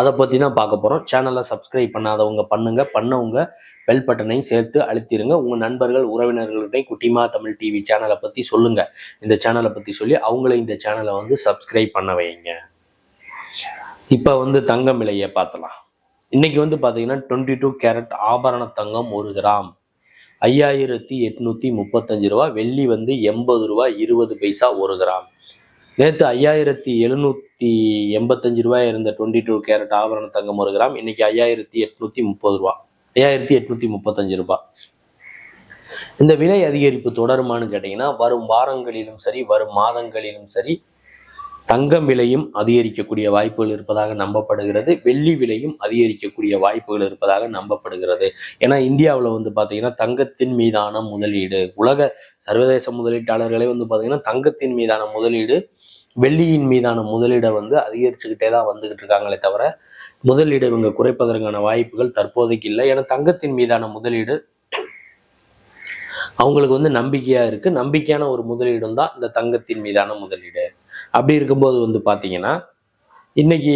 அதை பற்றி தான் பார்க்க போகிறோம் சேனலை சப்ஸ்கிரைப் பண்ணாதவங்க பண்ணுங்க. பண்ணவங்க பெல் பட்டனையும் சேர்த்து அழுத்திடுங்க உங்கள் நண்பர்கள் உறவினர்கள்கிட்ட குட்டிமா தமிழ் டிவி சேனலை பற்றி சொல்லுங்கள் இந்த சேனலை பற்றி சொல்லி அவங்கள இந்த சேனலை வந்து சப்ஸ்கிரைப் பண்ண வைங்க. இப்போ வந்து தங்கம் விலையை பார்த்தலாம். இன்னைக்கு வந்து பார்த்தீங்கன்னா டுவெண்ட்டி டூ கேரட் ஆபரண தங்கம் ஒரு கிராம். ஐயாயிரத்தி எட்நூற்றி முப்பத்தஞ்சு ரூபா வெள்ளி வந்து எண்பது ரூபா இருபது பைசா ஒரு கிராம். நேற்று ஐயாயிரத்தி எழுநூத்தி எண்பத்தஞ்சு ரூபாய் இருந்த டுவெண்ட்டி டூ கேரட் ஆபரண தங்கம் ஒரு கிராம். இன்னைக்கு ஐயாயிரத்தி எட்நூத்தி முப்பது ரூபா. ஐயாயிரத்தி எட்நூத்தி முப்பத்தஞ்சு ரூபாய் இந்த விலை அதிகரிப்பு தொடருமான்னு கேட்டிங்கன்னா வரும் வாரங்களிலும் சரி வரும் மாதங்களிலும் சரி தங்கம் விலையும் அதிகரிக்கக்கூடிய வாய்ப்புகள் இருப்பதாக நம்பப்படுகிறது. வெள்ளி விலையும் அதிகரிக்கக்கூடிய வாய்ப்புகள் இருப்பதாக நம்பப்படுகிறது. ஏன்னா இந்தியாவில் வந்து பார்த்தீங்கன்னா தங்கத்தின் மீதான முதலீடு உலக சர்வதேச முதலீட்டாளர்களே வந்து பார்த்தீங்கன்னா தங்கத்தின் மீதான முதலீடு வெள்ளியின் மீதான முதலீடை வந்து அதிகரிச்சுக்கிட்டே தான் வந்துகிட்டு இருக்காங்களே தவிர முதலீடு இவங்க குறைப்பதற்கான வாய்ப்புகள் தற்போதைக்கு இல்லை. ஏன்னா தங்கத்தின் மீதான முதலீடு அவங்களுக்கு வந்து நம்பிக்கையா இருக்கு. நம்பிக்கையான ஒரு முதலீடும் தான் இந்த தங்கத்தின் மீதான முதலீடு. அப்படி இருக்கும்போது வந்து பார்த்தீங்கன்னா இன்னைக்கு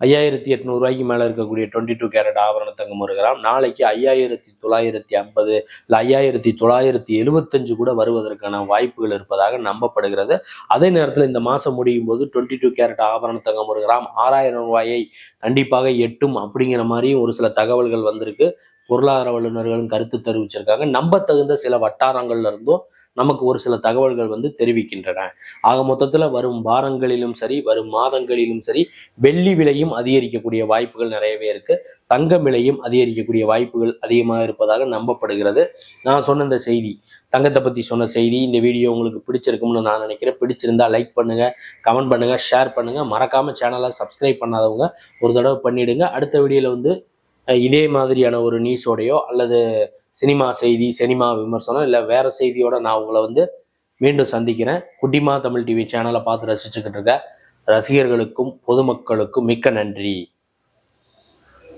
ஐயாயிரத்தி எட்நூறுவாய்க்கு மேலே இருக்கக்கூடிய டுவெண்ட்டி டூ கேரட் ஆபரண தங்கம் ஒரு கிராம் நாளைக்கு ஐயாயிரத்தி தொள்ளாயிரத்தி ஐம்பது இல்லை ஐயாயிரத்தி தொள்ளாயிரத்தி எழுபத்தஞ்சு கூட வருவதற்கான வாய்ப்புகள் இருப்பதாக நம்பப்படுகிறது. அதே நேரத்தில் இந்த மாதம் முடியும் போது டுவெண்ட்டி டூ கேரட் ஆபரண தங்கம் ஒரு கிராம் ஆறாயிரம் ரூபாயை கண்டிப்பாக எட்டும் அப்படிங்கிற மாதிரியும் ஒரு சில தகவல்கள் வந்திருக்கு. பொருளாதார வல்லுநர்களும் கருத்து தெரிவிச்சிருக்காங்க. நம்ப தகுந்த சில வட்டாரங்கள்ல இருந்தும் நமக்கு ஒரு சில தகவல்கள் வந்து தெரிவிக்கின்றன. ஆக மொத்தத்துல வரும் வாரங்களிலும் சரி வரும் மாதங்களிலும் சரி வெள்ளி விலையும் அதிகரிக்கக்கூடிய வாய்ப்புகள் நிறையவே இருக்கு. தங்கம் விலையும் அதிகரிக்கக்கூடிய வாய்ப்புகள் அதிகமாக இருப்பதாக நம்பப்படுகிறது. நான் சொன்ன இந்த செய்தி தங்கத்தை பத்தி சொன்ன செய்தி இந்த வீடியோ உங்களுக்கு பிடிச்சிருக்கும்னு நான் நினைக்கிறேன். பிடிச்சிருந்தா லைக் பண்ணுங்க கமெண்ட் பண்ணுங்க ஷேர் பண்ணுங்க. மறக்காம சேனலை சப்ஸ்கிரைப் பண்ணாதவங்க ஒரு தடவை பண்ணிடுங்க. அடுத்த வீடியோல வந்து இதே மாதிரியான ஒரு நியூஸோடையோ அல்லது சினிமா செய்தி சினிமா விமர்சனம் இல்லை வேற செய்தியோட நான் உங்களை வந்து மீண்டும் சந்திக்கிறேன். குட்டிமா தமிழ் டிவி சேனலை பார்த்து ரசிச்சுக்கிட்டு இருக்க ரசிகர்களுக்கும் பொதுமக்களுக்கும் மிக்க நன்றி.